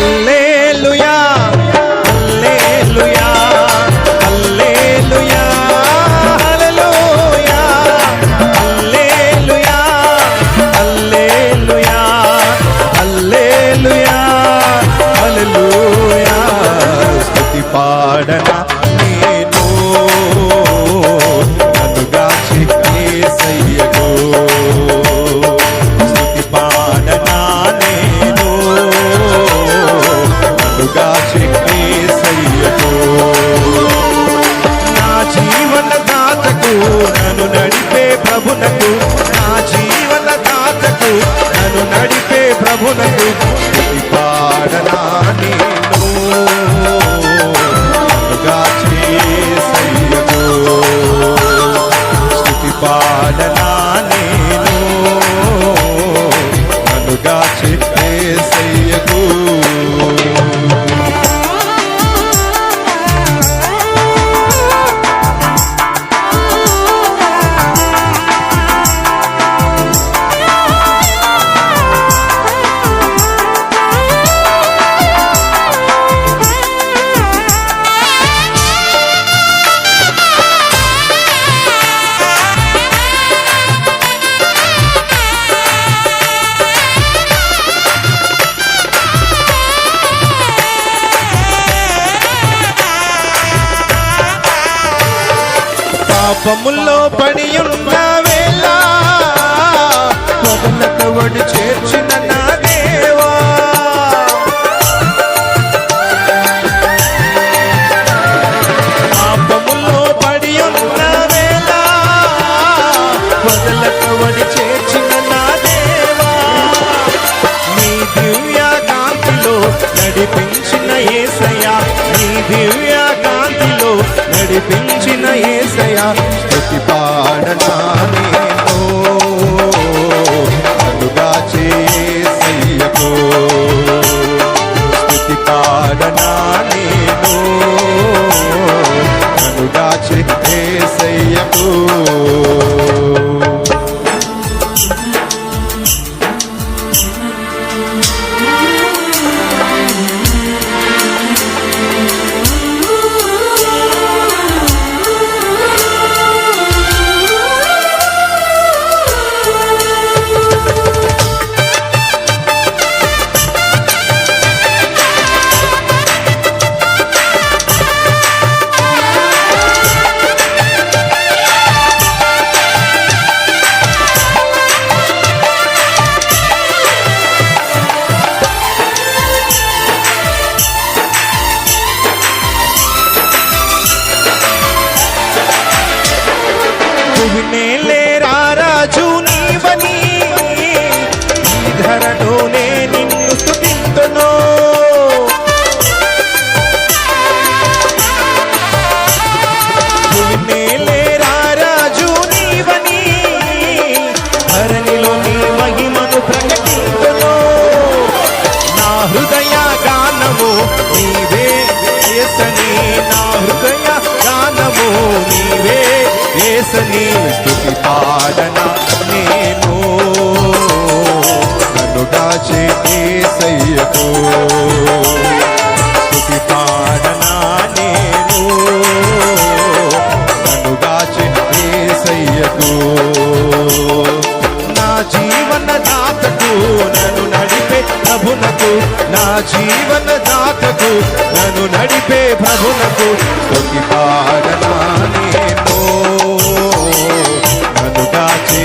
Dale. buena పాపముల్లో పడి ఉన్న వేళ మొదలకు చేర్చిన నీ మహిమను ప్రకటింతును. నా హృదయ గానము నీవే ఏసని నా హృదయ గానము నీవే ఏసని. పాడన నేను దాచే ఏసయ్యకు స్తుతి పాడన నేను? నన్ను దాచే ఏసయ్యకు నా జీవన దాతకు నన్ను నడిపే ప్రభునకు. నా జీవన దాతకు నన్ను నడిపే ప్రభునకు. స్తుతి పాడనా నేను? నన్ను దాచే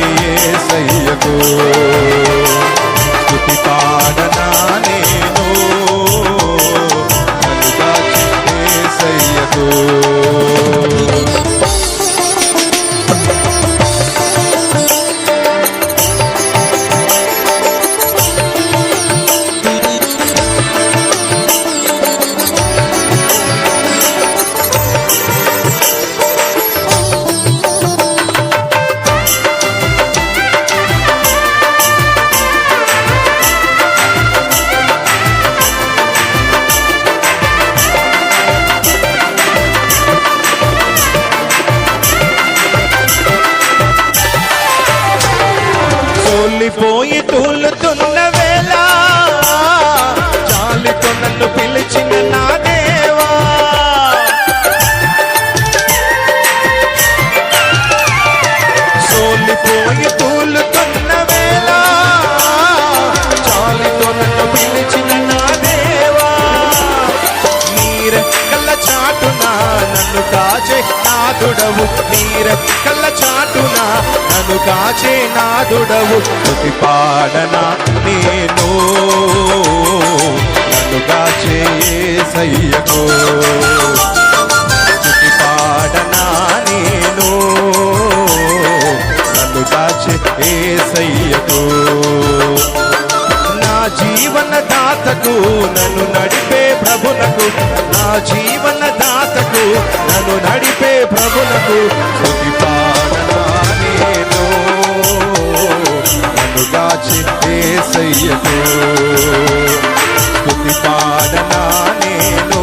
దొల్లిపోయి తూలుతున్న వేళ చాలితో నన్ను పిలిచిన నా నాదుడవు. నీర కళ్ళ చాటున నన్ను కాచే నాదుడవు. స్తుతి పాడన నేను? నన్ను కాచే సయ్యకు స్తుతి పాడనా నేను? నన్ను కాచే సయ్య ప్రభులకు ప్రభునకు స్తుతి పాడనా నేను నన్ను పాడనా నేను